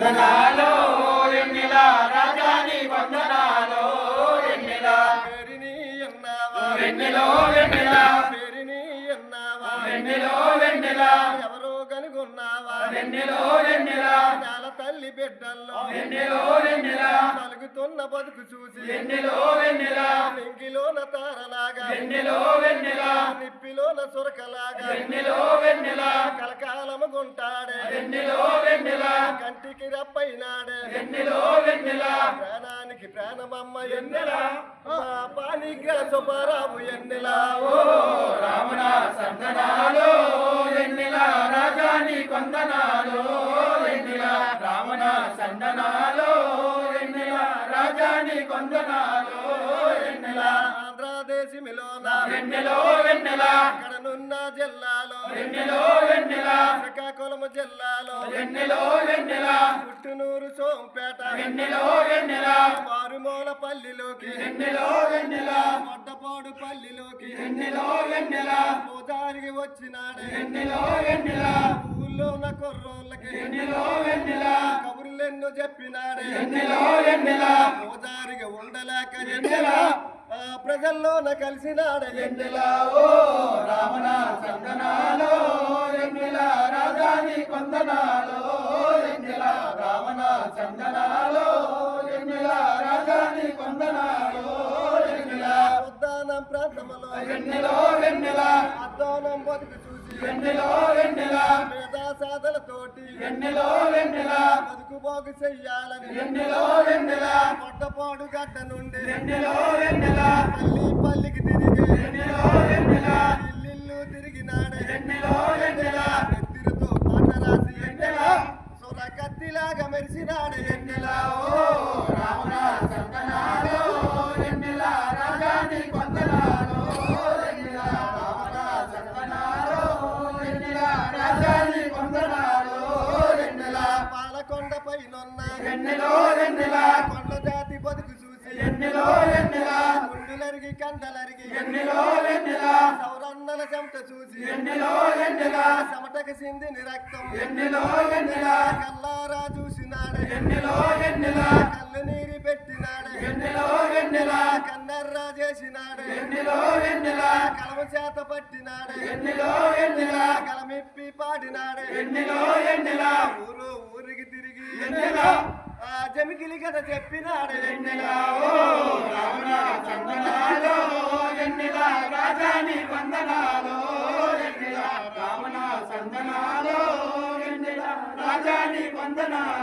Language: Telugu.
వందనాలో ఎన్నిల రాజాని వందనాలో ఎన్నిల. పేరిని ఎన్నావా? వెన్నెలో వెన్నెల. పేరిని ఎన్నావా? వెన్నెలో వెన్నెల. ఎవరో కనుగొన్నావా? వెన్నెలో వెన్నెల. నేల తల్లి బిడ్డల్లో. వెన్నెలో వెన్నెల. నలుగుతున్న బతుకు చూసి. వెన్నెలో వెన్నెల. నింగిలోన తారలాగా. వెన్నెలో వెన్నెల. నిప్పిలోన సురకలాగా. వెన్నెలో వెన్నెల. కలకాలము గుంటాడే వెన్నెలో వెన్నెల కంటికి రప్పైనాడే. వెన్నెలో వెన్నెల. ప్రాణానికి ప్రాణమమ్మ ఎన్నెల. పానిగ్ర సుబ్బారావు ఎన్నెలా. ఓ రావణ సందనాలో ఎన్నిల. రాజాని కొందనాలో ఎన్నిల. రావణ సందనాలో ఎన్నిల. రాజాని కొందనాలో ఎన్నిల. ఆంధ్రదేశమిలోన వెన్నెలో వెన్నెల. అక్కడనున్న జిల్లాలో వెన్నెలో వెన్నెల శ్రీకాకుళం జిల్లాలో. వెన్నెలో వెన్నెల. పుట్టునూరు సోంపేట. వెన్నెలో వెన్నెల. మారుమూల పల్లిలోకి. వెన్నెలో వెన్నెల. మొడ్డపాడు పల్లిలోకి. వెన్నెలో వెన్నెల. పూజారికి వచ్చినాడే. వెన్నెలో వెన్నెల. ఊళ్ళో ఉన్న కుర్రోళ్ళకి. వెన్నెలో వెన్నెల. కబుర్లెన్నో చెప్పినాడే. వెన్నెలో వెన్నెల. పూజారిగా ఉండలేక ఎన్నెల ఆ ప్రజల్లోన కలిసినాడే. ఎన్నెల ఓ రావణ చందనాలో ఎన్నెల రాజాని కొందనాలో ఎన్నెల ఉద్దానం ప్రాంతంలో అద్దానం బతుకు చూసి మేధా బతుకు బాగు చెయ్యాలని వెన్నెల మొట్టపాడు గడ్డ నుండి వెన్నెలో వెన్నెల. పల్లి పల్లికి తిరిగి వెన్నెలో సొర కత్తిలాగా మెరిసినాడే ఎన్నెల? ఓ రావణ చందనాలో ఎన్నెల రాజాని కొందనాలో ఎన్నెల రావణ చందనాలో ఎన్నెల రాజాని కొందనాలో ఎన్నెల? పాలకొండ పైనున్న ఎన్నెలో ఎన్నెల? కొండ జాతి బతుకు చూసి ఎన్నెలో ఎన్నెల గుండులరిగి కండలరిగి. ఎన్నెలో ఎన్నెల? సౌరన్నల చెమట చూసి. ఎన్నెలో ఎన్నెల? చెమటకు సిందిని రక్తం. ఎన్నెలో ఎన్నెల? కల్లారా చూసినాడే. ఎన్నెలో ఎన్నెల? కళ్ళు నీరి పెట్టినాడే. ఎన్నెలో ఎన్నెల? కన్నర్రా చేసినాడే. ఎన్నెలో ఎన్నెల? కలమ చేత పట్టినాడే. ఎన్నెలో ఎన్నెల? కలమిప్పి పాడినాడే. ఎన్నెలో ఎన్నెల? ఊరు ఊరికి తిరిగి. ఎన్నెల? ఆ జమికిలి కథ చెప్పినాడే. ఎన్నెల? ఓ వందనాలు రాజాని వందనాలు.